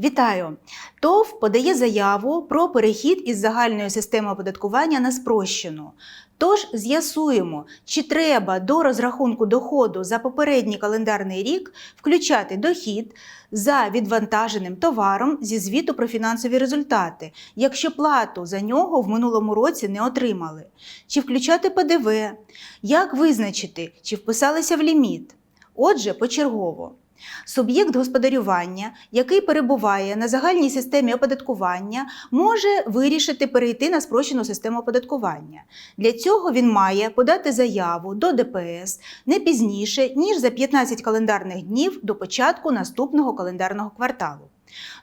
Вітаю! ТОВ подає заяву про перехід із загальної системи оподаткування на спрощену. Тож з'ясуємо, чи треба до розрахунку доходу за попередній календарний рік включати дохід за відвантаженим товаром зі звіту про фінансові результати, якщо плату за нього в минулому році не отримали, чи включати ПДВ, як визначити, чи вписалися в ліміт. Отже, почергово. Суб'єкт господарювання, який перебуває на загальній системі оподаткування, може вирішити перейти на спрощену систему оподаткування. Для цього він має подати заяву до ДПС не пізніше, ніж за 15 календарних днів до початку наступного календарного кварталу.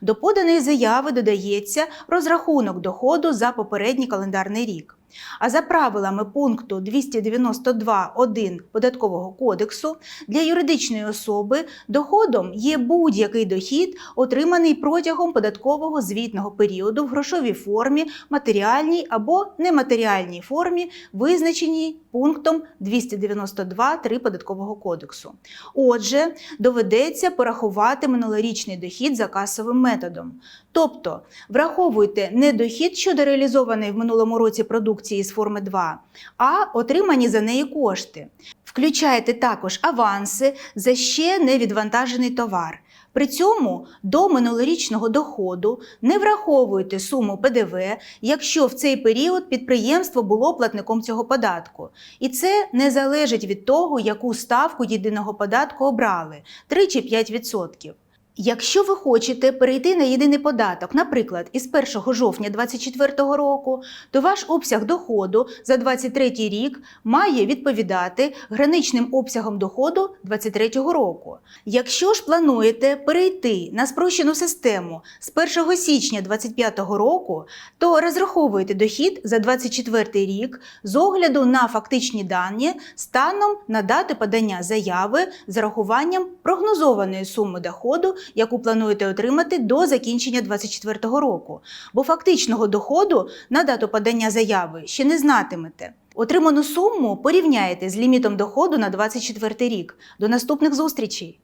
До поданої заяви додається розрахунок доходу за попередній календарний рік. А за правилами пункту 292.1 Податкового кодексу для юридичної особи доходом є будь-який дохід, отриманий протягом податкового звітного періоду в грошовій формі, матеріальній або нематеріальній формі, визначеній пунктом 292.3 Податкового кодексу. Отже, доведеться порахувати минулорічний дохід за касовим методом. Тобто враховуйте не дохід щодо реалізованої в минулому році продукції з форми 2, а отримані за неї кошти. Включайте також аванси за ще не відвантажений товар. При цьому до минулорічного доходу не враховуйте суму ПДВ, якщо в цей період підприємство було платником цього податку. І це не залежить від того, яку ставку єдиного податку обрали 3 чи 5%. Якщо ви хочете перейти на єдиний податок, наприклад, із 1 жовтня 2024 року, то ваш обсяг доходу за 2023 рік має відповідати граничним обсягам доходу 2023 року. Якщо ж плануєте перейти на спрощену систему з 1 січня 2025 року, то розраховуйте дохід за 2024 рік з огляду на фактичні дані станом на дати подання заяви з рахуванням прогнозованої суми доходу яку плануєте отримати до закінчення 2024 року, бо фактичного доходу на дату подання заяви ще не знатимете. Отриману суму порівняєте з лімітом доходу на 2024 рік. До наступних зустрічей!